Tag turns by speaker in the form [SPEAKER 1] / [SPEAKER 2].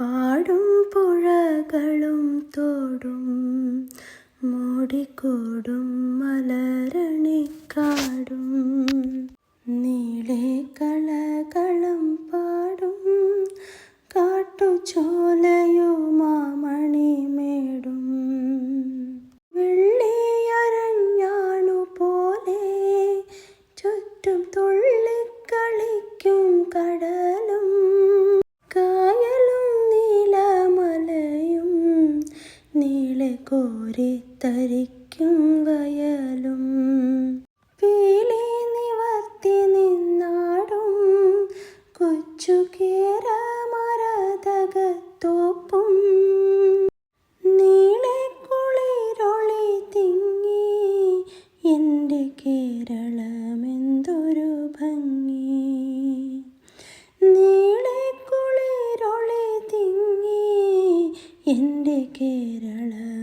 [SPEAKER 1] പാടും പുഴകളും തോടും മൂടിക്കൂടും മലരണിക്കാടും നീളെ കളകളം പാടും മേടും. വെള്ളിയരഞ്ഞാണു പോലെ ചുറ്റും തുള്ളിക്കളിക്കും കടലും നീളെ കോരിത്തരിക്കും വയലും. പീലി നിവർത്തി നിന്നാടും കൊച്ചു കേരമരതകത്തോപ്പും നീളെ കുളിരൊളി തിങ്ങി എന്റെ കേരളമെന്തൊരു ഭംഗി. നീളെ എന്റെ കേരളം